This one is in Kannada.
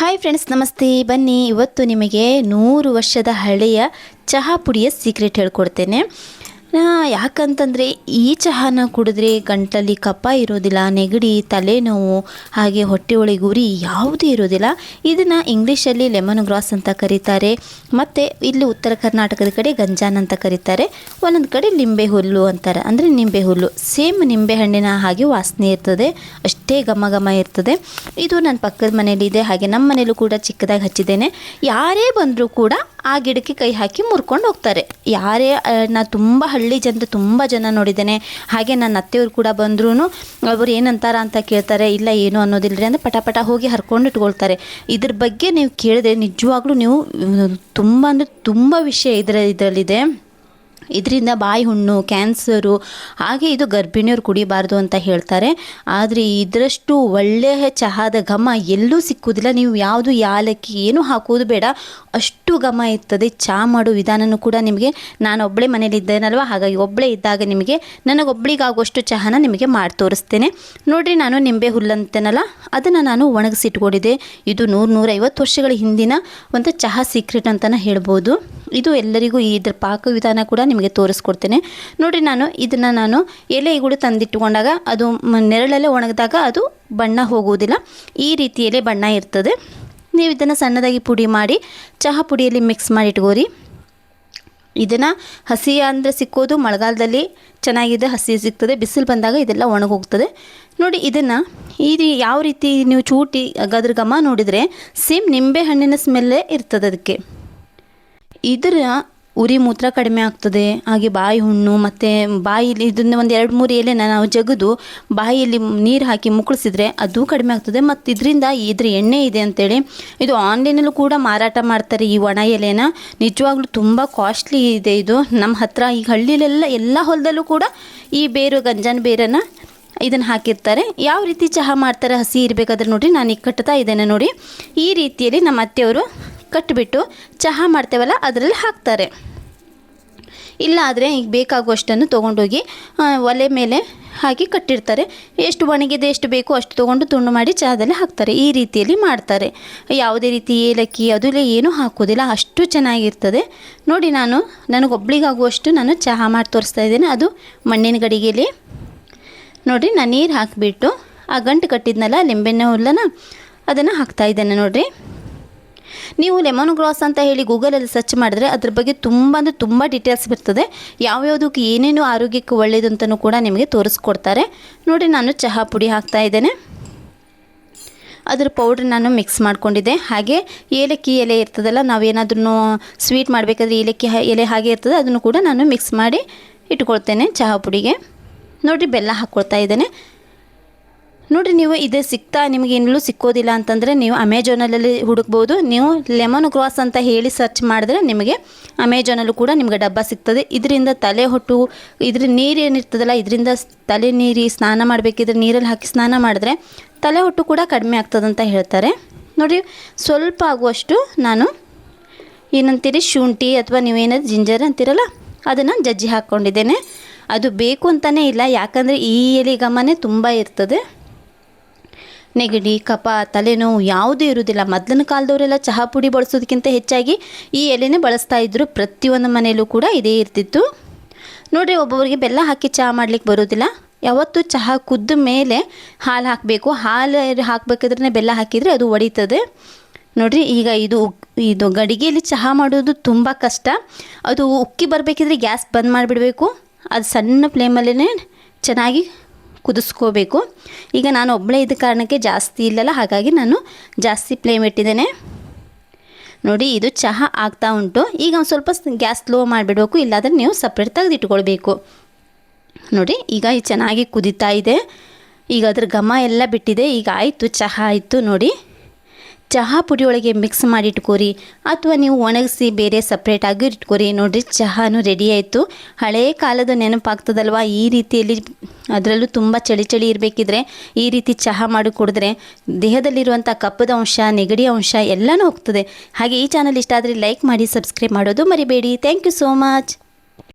ಹಾಯ್ ಫ್ರೆಂಡ್ಸ್ ನಮಸ್ತೆ. ಬನ್ನಿ ಇವತ್ತು ನಿಮಗೆ ನೂರು ವರ್ಷದ ಹಳೆಯ ಚಹಾ ಪುಡಿಯ ಸೀಕ್ರೆಟ್ ಹೇಳ್ಕೊಡ್ತೇನೆ. ಯಾಕಂತಂದರೆ ಈ ಚಹಾನ ಕುಡಿದ್ರೆ ಗಂಟಲಲ್ಲಿ ಕಪ್ಪ ಇರೋದಿಲ್ಲ, ನೆಗಡಿ, ತಲೆನೋವು, ಹಾಗೆ ಹೊಟ್ಟೆ ಒಳಗೆ ಉರಿ ಯಾವುದೂ ಇರೋದಿಲ್ಲ. ಇದನ್ನು ಇಂಗ್ಲೀಷಲ್ಲಿ ಲೆಮನ್ ಗ್ರಾಸ್ ಅಂತ ಕರೀತಾರೆ. ಮತ್ತು ಇಲ್ಲಿ ಉತ್ತರ ಕರ್ನಾಟಕದ ಕಡೆ ಗಂಜಾನ್ ಅಂತ ಕರೀತಾರೆ. ಒಂದೊಂದು ಕಡೆ ಲಿಂಬೆ ಹುಲ್ಲು ಅಂತಾರೆ. ಅಂದರೆ ನಿಂಬೆ ಹುಲ್ಲು. ಸೇಮ್ ನಿಂಬೆ ಹಣ್ಣಿನ ಹಾಗೆ ವಾಸನೆ ಇರ್ತದೆ. ಅಷ್ಟೇ ಘಮ ಘಮ ಇರ್ತದೆ. ಇದು ನನ್ನ ಪಕ್ಕದ ಮನೇಲಿದೆ ಹಾಗೆ ನಮ್ಮ ಮನೇಲೂ ಕೂಡ ಚಿಕ್ಕದಾಗಿ ಹಚ್ಚಿದ್ದೇನೆ. ಯಾರೇ ಬಂದರೂ ಕೂಡ ಆ ಗಿಡಕ್ಕೆ ಕೈ ಹಾಕಿ ಮುರ್ಕೊಂಡು ಹೋಗ್ತಾರೆ. ಯಾರೇ ನಾ ತುಂಬ ಹಳ್ಳಿ ಜನರು ತುಂಬ ಜನ ನೋಡಿದ್ದೇನೆ. ಹಾಗೆ ನನ್ನ ಅತ್ತೆಯವರು ಕೂಡ ಬಂದ್ರೂ ಅವರು ಏನಂತಾರ ಅಂತ ಕೇಳ್ತಾರೆ, ಇಲ್ಲ ಏನು ಅನ್ನೋದಿಲ್ಲ ರೀ ಅಂದರೆ ಪಟ ಪಟ ಹೋಗಿ ಹರ್ಕೊಂಡು ಇಟ್ಕೊಳ್ತಾರೆ. ಇದ್ರ ಬಗ್ಗೆ ನೀವು ಕೇಳಿದ್ರೆ ನಿಜವಾಗ್ಲೂ ನೀವು ತುಂಬ ಅಂದರೆ ತುಂಬ ವಿಷಯ ಇದರ ಇದರಲ್ಲಿದೆ. ಇದರಿಂದ ಬಾಯಿ ಹುಣ್ಣು ಕ್ಯಾನ್ಸರು ಹಾಗೆ ಇದು ಗರ್ಭಿಣಿಯರು ಕುಡಿಬಾರ್ದು ಅಂತ ಹೇಳ್ತಾರೆ. ಆದರೆ ಇದರಷ್ಟು ಒಳ್ಳೆಯ ಚಹಾದ ಘಮ ಎಲ್ಲೂ ಸಿಕ್ಕುವುದಿಲ್ಲ ನೀವು ಯಾವುದು ಯಾಲಕ್ಕಿ ಏನು ಹಾಕುವುದು ಬೇಡ. ಅಷ್ಟು ಘಮ ಇರ್ತದೆ. ಚಹಾ ಮಾಡೋ ವಿಧಾನನೂ ಕೂಡ ನಿಮಗೆ, ನಾನು ಒಬ್ಬಳೇ ಮನೇಲಿದ್ದೇನಲ್ವ ಹಾಗಾಗಿ ಒಬ್ಬಳೇ ಇದ್ದಾಗ ನಿಮಗೆ ನನಗೊಬ್ಬಳಿಗಾಗುವಷ್ಟು ಚಹಾನ ನಿಮಗೆ ಮಾಡಿ ತೋರಿಸ್ತೇನೆ. ನೋಡಿರಿ, ನಾನು ನಿಂಬೆ ಹುಲ್ಲಂತೇನಲ್ಲ? ಅದನ್ನು ನಾನು ಒಣಗಿಸಿಟ್ಕೊಂಡಿದ್ದೆ ಇದು ನೂರು ನೂರೈವತ್ತು ವರ್ಷಗಳ ಹಿಂದಿನ ಒಂದು ಚಹಾ ಸೀಕ್ರೆಟ್ ಅಂತಲೇ ಹೇಳ್ಬೋದು. ಇದು ಎಲ್ಲರಿಗೂ ಇದರ ಪಾಕ ವಿಧಾನ ಕೂಡ ನಿಮಗೆ ತೋರಿಸ್ಕೊಡ್ತೇನೆ. ನೋಡಿ ನಾನು ಇದನ್ನು ನಾನು ಎಲೆಗಳು ತಂದಿಟ್ಟುಕೊಂಡಾಗ ಅದು ನೆರಳಲ್ಲೇ ಒಣಗಿದಾಗ ಅದು ಬಣ್ಣ ಹೋಗುವುದಿಲ್ಲ. ಈ ರೀತಿಯಲ್ಲೇ ಬಣ್ಣ ಇರ್ತದೆ. ನೀವು ಇದನ್ನು ಸಣ್ಣದಾಗಿ ಪುಡಿ ಮಾಡಿ, ಚಹಾ ಪುಡಿಯಲ್ಲಿ ಮಿಕ್ಸ್ ಮಾಡಿ ಇಟ್ಕೋರಿ ಇದನ್ನು ಹಸಿ ಅಂದರೆ ಸಿಕ್ಕೋದು, ಮಳೆಗಾಲದಲ್ಲಿ ಚೆನ್ನಾಗಿದೆ, ಹಸಿ ಸಿಗ್ತದೆ, ಬಿಸಿಲು ಬಂದಾಗ ಇದೆಲ್ಲ ಒಣಗೋಗ್ತದೆ. ನೋಡಿ ಇದನ್ನು ಈ ಯಾವ ರೀತಿ ನೀವು ಚೂಟಿ, ಗದ್ರ ಘಮ ನೋಡಿದರೆ ಸೇಮ್ ನಿಂಬೆ ಹಣ್ಣಿನ ಸ್ಮೆಲ್ಲೇ ಇರ್ತದೆ ಅದಕ್ಕೆ. ಇದರ ಉರಿ ಮೂತ್ರ ಕಡಿಮೆ ಆಗ್ತದೆ, ಹಾಗೆ ಬಾಯಿ ಹುಣ್ಣು, ಮತ್ತು ಬಾಯಿಲಿ ಇದನ್ನ ಒಂದು ಎರಡು ಮೂರು ಎಲೆನ ನಾವು ಜಗದು, ಬಾಯಿಯಲ್ಲಿ ನೀರು ಹಾಕಿ ಮುಕ್ಕಳಿಸಿದ್ರೆ ಅದು ಕಡಿಮೆ ಆಗ್ತದೆ. ಮತ್ತು ಇದರಿಂದ ಇದ್ರ ಎಣ್ಣೆ ಇದೆ ಅಂತೇಳಿ, ಇದು ಆನ್ಲೈನಲ್ಲೂ ಕೂಡ ಮಾರಾಟ ಮಾಡ್ತಾರೆ ಈ ಒಣ ಎಲೆನ. ನಿಜವಾಗ್ಲೂ ತುಂಬ ಕಾಸ್ಟ್ಲಿ ಇದೆ ಇದು. ನಮ್ಮ ಹತ್ರ ಈಗ ಹಳ್ಳಿಲೆಲ್ಲ ಎಲ್ಲ ಹೊಲದಲ್ಲೂ ಕೂಡ ಈ ಬೇರು ಗಂಜಾನ ಬೇರನ್ನು ಇದನ್ನು ಹಾಕಿರ್ತಾರೆ. ಯಾವ ರೀತಿ ಚಹಾ ಮಾಡ್ತಾರೆ, ಹಸಿ ಇರಬೇಕಾದ್ರೆ ನೋಡಿ, ನಾನು ಈಗ ಕಟ್ತಾ ಇದ್ದೇನೆ ನೋಡಿ. ಈ ರೀತಿಯಲ್ಲಿ ನಮ್ಮ ಅತ್ತೆಯವರು ಕಟ್ಟಿಬಿಟ್ಟು ಚಹಾ ಮಾಡ್ತೇವಲ್ಲ, ಅದರಲ್ಲಿ ಹಾಕ್ತಾರೆ. ಇಲ್ಲ ಆದರೆ ಈಗ ಬೇಕಾಗುವಷ್ಟನ್ನು ತೊಗೊಂಡೋಗಿ ಒಲೆ ಮೇಲೆ ಹಾಕಿ ಕಟ್ಟಿರ್ತಾರೆ. ಎಷ್ಟು ಒಣಗಿದೆ, ಎಷ್ಟು ಬೇಕೋ ಅಷ್ಟು ತೊಗೊಂಡು ತುಂಡು ಮಾಡಿ ಚಹಾದಲ್ಲಿ ಹಾಕ್ತಾರೆ. ಈ ರೀತಿಯಲ್ಲಿ ಮಾಡ್ತಾರೆ. ಯಾವುದೇ ರೀತಿ ಏಲಕ್ಕಿ ಅದೆಲ್ಲ ಏನೂ ಹಾಕೋದಿಲ್ಲ. ಅಷ್ಟು ಚೆನ್ನಾಗಿರ್ತದೆ. ನೋಡಿ ನಾನು, ನನಗೊಬ್ಳಿಗಾಗುವಷ್ಟು ನಾನು ಚಹಾ ಮಾಡಿ ತೋರಿಸ್ತಾ ಇದ್ದೇನೆ. ಅದು ಮಣ್ಣಿನ ಗಡಿಗೆಯಲ್ಲಿ ನೋಡಿರಿ ನಾನು ನೀರು ಹಾಕಿಬಿಟ್ಟು, ಆ ಗಂಟು ಕಟ್ಟಿದ್ನಲ್ಲ ಲಿಂಬೆಣ್ಣೆ ಹುಲ್ಲನ ಅದನ್ನು ಹಾಕ್ತಾ ಇದ್ದೇನೆ ನೋಡಿರಿ. ನೀವು ಲೆಮನ್ ಗ್ರಾಸ್ ಅಂತ ಹೇಳಿ ಗೂಗಲಲ್ಲಿ ಸರ್ಚ್ ಮಾಡಿದ್ರೆ ಅದ್ರ ಬಗ್ಗೆ ತುಂಬ ಅಂದರೆ ತುಂಬ ಡೀಟೇಲ್ಸ್ ಬರ್ತದೆ. ಯಾವ್ಯಾವುದಕ್ಕೆ ಏನೇನು ಆರೋಗ್ಯಕ್ಕೆ ಒಳ್ಳೆಯದು ಅಂತಲೂ ಕೂಡ ನಿಮಗೆ ತೋರಿಸ್ಕೊಡ್ತಾರೆ. ನೋಡಿ, ನಾನು ಚಹಾ ಪುಡಿ ಹಾಕ್ತಾ ಇದ್ದೇನೆ. ಅದ್ರ ಪೌಡ್ರ್ ನಾನು ಮಿಕ್ಸ್ ಮಾಡ್ಕೊಂಡಿದ್ದೆ. ಹಾಗೆ ಏಲಕ್ಕಿ ಎಲೆ ಇರ್ತದಲ್ಲ ನಾವೇನಾದ್ರೂ ಸ್ವೀಟ್ ಮಾಡಬೇಕಾದ್ರೆ ಏಲಕ್ಕಿ ಎಲೆ ಹಾಗೆ ಇರ್ತದೆ, ಅದನ್ನು ಕೂಡ ನಾನು ಮಿಕ್ಸ್ ಮಾಡಿ ಇಟ್ಕೊಳ್ತೇನೆ ಚಹಾ ಪುಡಿಗೆ. ನೋಡಿ, ಬೆಲ್ಲ ಹಾಕ್ಕೊಳ್ತಾ ಇದ್ದೇನೆ. ನೋಡಿರಿ, ನೀವು ಇದು ಸಿಗ್ತಾ ನಿಮಗೆ ಇನ್ನೂ ಸಿಕ್ಕೋದಿಲ್ಲ ಅಂತಂದರೆ ನೀವು ಅಮೆಜಾನಲ್ಲಿ ಹುಡುಕ್ಬೋದು. ನೀವು ಲೆಮನ್ ಗ್ರಾಸ್ ಅಂತ ಹೇಳಿ ಸರ್ಚ್ ಮಾಡಿದ್ರೆ ನಿಮಗೆ ಅಮೆಜಾನಲ್ಲೂ ಕೂಡ ನಿಮಗೆ ಡಬ್ಬ ಸಿಗ್ತದೆ. ಇದರಿಂದ ತಲೆ ಹೊಟ್ಟು, ಇದ್ರ ನೀರು ಏನಿರ್ತದಲ್ಲ, ಇದರಿಂದ ತಲೆ ನೀರಿ ಸ್ನಾನ ಮಾಡಬೇಕಿದ್ರೆ ನೀರಲ್ಲಿ ಹಾಕಿ ಸ್ನಾನ ಮಾಡಿದ್ರೆ ತಲೆ ಹೊಟ್ಟು ಕೂಡ ಕಡಿಮೆ ಆಗ್ತದಂತ ಹೇಳ್ತಾರೆ. ನೋಡಿ ಸ್ವಲ್ಪ ಆಗುವಷ್ಟು ನಾನು ಏನಂತೀರಿ, ಶುಂಠಿ ಅಥವಾ ನೀವೇನಾದ್ರು ಜಿಂಜರ್ ಅಂತೀರಲ್ಲ, ಅದನ್ನು ಜಜ್ಜಿ ಹಾಕ್ಕೊಂಡಿದ್ದೇನೆ ಅದು ಬೇಕು ಅಂತಲೇ ಇಲ್ಲ, ಯಾಕಂದರೆ ಈ ಎಲೆ ತುಂಬಾ ತುಂಬ ಇರ್ತದೆ. ನೆಗಡಿ ಕಪ ತಲೆನೋವು ಯಾವುದೂ ಇರುವುದಿಲ್ಲ. ಮೊದಲಿನ ಕಾಲದವರೆಲ್ಲ ಚಹಾ ಪುಡಿ ಬಳಸೋದಕ್ಕಿಂತ ಹೆಚ್ಚಾಗಿ ಈ ಎಲೆನೇ ಬಳಸ್ತಾ ಇದ್ದರು ಪ್ರತಿಯೊಂದು ಮನೆಯಲ್ಲೂ ಕೂಡ ಇದೇ ಇರ್ತಿತ್ತು. ನೋಡಿರಿ ಒಬ್ಬೊಬ್ಬರಿಗೆ ಬೆಲ್ಲ ಹಾಕಿ ಚಹಾ ಮಾಡ್ಲಿಕ್ಕೆ ಬರೋದಿಲ್ಲ. ಯಾವತ್ತೂ ಚಹಾ ಕುದ್ದ ಮೇಲೆ ಹಾಲು ಹಾಕಬೇಕು. ಹಾಲು ಹಾಕಬೇಕಾದ್ರೆ ಬೆಲ್ಲ ಹಾಕಿದರೆ ಅದು ಒಡಿತದೆ. ನೋಡಿರಿ, ಈಗ ಇದು ಇದು ಗಡಿಗೆಯಲ್ಲಿ ಚಹಾ ಮಾಡೋದು ತುಂಬ ಕಷ್ಟ. ಅದು ಉಕ್ಕಿ ಬರಬೇಕಿದ್ರೆ ಗ್ಯಾಸ್ ಬಂದ್ ಮಾಡಿಬಿಡಬೇಕು. ಅದು ಸಣ್ಣ ಫ್ಲೇಮಲ್ಲೇ ಚೆನ್ನಾಗಿ ಕುದಿಸ್ಕೋಬೇಕು. ಈಗ ನಾನು ಒಬ್ಬಳೇ ಇದ್ದ ಕಾರಣಕ್ಕೆ ಜಾಸ್ತಿ ಇಲ್ಲಲ್ಲ, ಹಾಗಾಗಿ ನಾನು ಜಾಸ್ತಿ ಫ್ಲೇಮ್ ಇಟ್ಟಿದ್ದೇನೆ. ನೋಡಿ, ಇದು ಚಹಾ ಆಗ್ತಾ ಉಂಟು. ಈಗ ಒಂದು ಸ್ವಲ್ಪ ಗ್ಯಾಸ್ ಸ್ಲೋ ಮಾಡಿಬಿಡಬೇಕು, ಇಲ್ಲಾಂದರೆ ನೀವು ಸಪ್ರೇಟ್ ತೆಗೆದಿಟ್ಕೊಳ್ಬೇಕು. ನೋಡಿ, ಈಗ ಚೆನ್ನಾಗಿ ಕುದೀತಾ ಇದೆ. ಈಗ ಅದ್ರ ಘಮ ಎಲ್ಲ ಬಿಟ್ಟಿದೆ. ಈಗ ಆಯಿತು, ಚಹಾ ಆಯಿತು, ನೋಡಿ. ಚಹಾ ಪುಡಿಯೊಳಗೆ ಮಿಕ್ಸ್ ಮಾಡಿ ಇಟ್ಕೋರಿ. ಅಥವಾ ನೀವು ಒಣಗಿಸಿ ಬೇರೆ ಸಪ್ರೇಟಾಗಿ ಇಟ್ಕೋರಿ. ನೋಡಿರಿ, ಚಹಾನು ರೆಡಿ ಆಯಿತು. ಹಳೆಯ ಕಾಲದ ನೆನಪಾಗ್ತದಲ್ವ? ಈ ರೀತಿಯಲ್ಲಿ ಅದರಲ್ಲೂ ತುಂಬ ಚಳಿ ಚಳಿ ಇರಬೇಕಿದ್ರೆ ಈ ರೀತಿ ಚಹಾ ಮಾಡಿ ಕುಡಿದ್ರೆ ದೇಹದಲ್ಲಿರುವಂಥ ಕಪ್ಪದ ಅಂಶ, ನೆಗಡಿ ಅಂಶ ಎಲ್ಲನೂ ಹೋಗ್ತದೆ. ಹಾಗೆ ಈ ಚಾನಲ್ ಇಷ್ಟ ಆದರೆ ಲೈಕ್ ಮಾಡಿ ಸಬ್ಸ್ಕ್ರೈಬ್ ಮಾಡೋದು ಮರಿಬೇಡಿ. Thank you so much